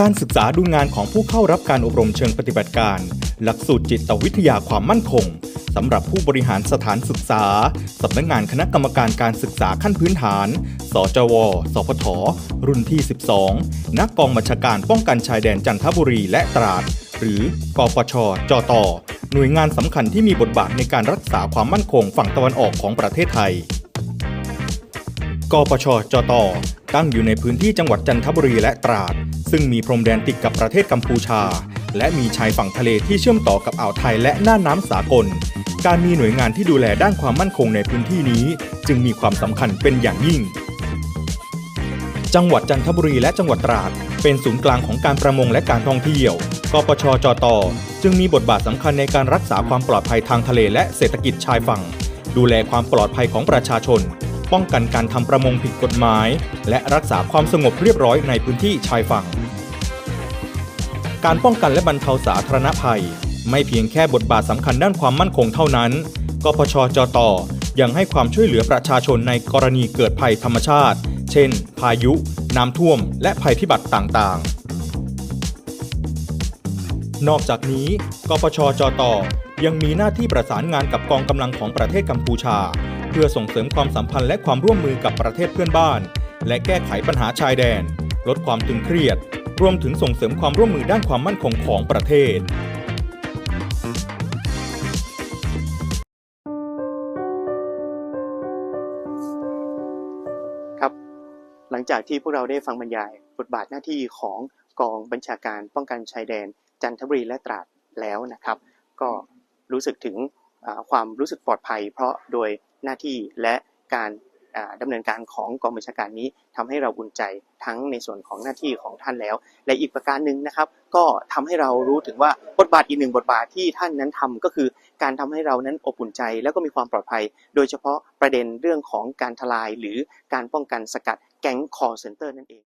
การศึกษาดูงานของผู้เข้ารับการอบรมเชิงปฏิบัติการ หลักสูตรจิตวิทยาความมั่นคงสำหรับผู้บริหารสถานศึกษา สำนักงานคณะกรรมการการศึกษาขั้นพื้นฐาน สจว สพท รุ่นที่ 12 นักกองบัญชาการป้องกันชายแดนจันทบุรีและตราด หรือกปช จต หน่วยงานสำคัญที่มีบทบาทในการรักษาความมั่นคงฝั่งตะวันออกของประเทศไทย กปช จต ตั้งอยู่ในพื้นที่จังหวัดจันทบุรีและตราด ซึ่งมีพรมแดนติดกับประเทศกัมพูชา และมีชายฝั่งทะเลที่เชื่อมต่อกับอ่าวไทยและน่านน้ำสากล การมีหน่วยงานที่ดูแลด้านความมั่นคงในพื้นที่นี้ จึงมีความสำคัญเป็นอย่างยิ่ง จังหวัดจันทบุรีและจังหวัดตราด เป็นศูนย์กลางของการประมงและการท่องเที่ยวกปชจต จึงมีบทบาทสำคัญในการรักษาความปลอดภัยทางทะเลและเศรษฐกิจชายฝั่ง ดูแลความปลอดภัยของประชาชน ป้องกันการทำประมงผิดกฎหมาย และรักษาความสงบเรียบร้อยในพื้นที่ชายฝั่ง การป้องกันและบรรเทาสาธารณภัย ไม่เพียงแค่บทบาทสำคัญด้านความมั่นคงเท่านั้นกพชจตยังให้ความช่วยเหลือประชาชนในกรณีเกิดภัยธรรมชาติ เช่น พายุ น้ำท่วม และภัยพิบัติต่างๆ นอกจากนี้กพชจตยังมีหน้าที่ประสานงานกับกองกำลังของประเทศกัมพูชา เพื่อส่งเสริมความสัมพันธ์และความร่วมมือกับประเทศเพื่อนบ้าน และแก้ไขปัญหาชายแดน ลดความตึงเครียด รวมถึงส่งเสริมความร่วมมือด้านความมั่นคงของประเทศครับหลังจากที่พวกเราได้ฟังบรรยายบทบาทหน้าที่ของกองบัญชาการป้องกันชายแดน จันทบุรีและตราดแล้วนะครับ ก็รู้สึกถึงความรู้สึกปลอดภัย เพราะโดยหน้าที่และการ ดำเนินการของกองบัญชาการนี้ทำให้เราอุ่นใจทั้งในส่วนของหน้าที่ของท่านแล้ว และอีกประการหนึ่งนะครับ ก็ทำให้เรารู้ถึงว่าบทบาทอีกหนึ่งบทบาทที่ท่านนั้นทำก็คือ การทำให้เรานั้นอบอุ่นใจ แล้วก็มีความปลอดภัย โดยเฉพาะประเด็นเรื่องของการทลายหรือการป้องกันสกัดแก๊งคอร์เซนเตอร์นั่นเอง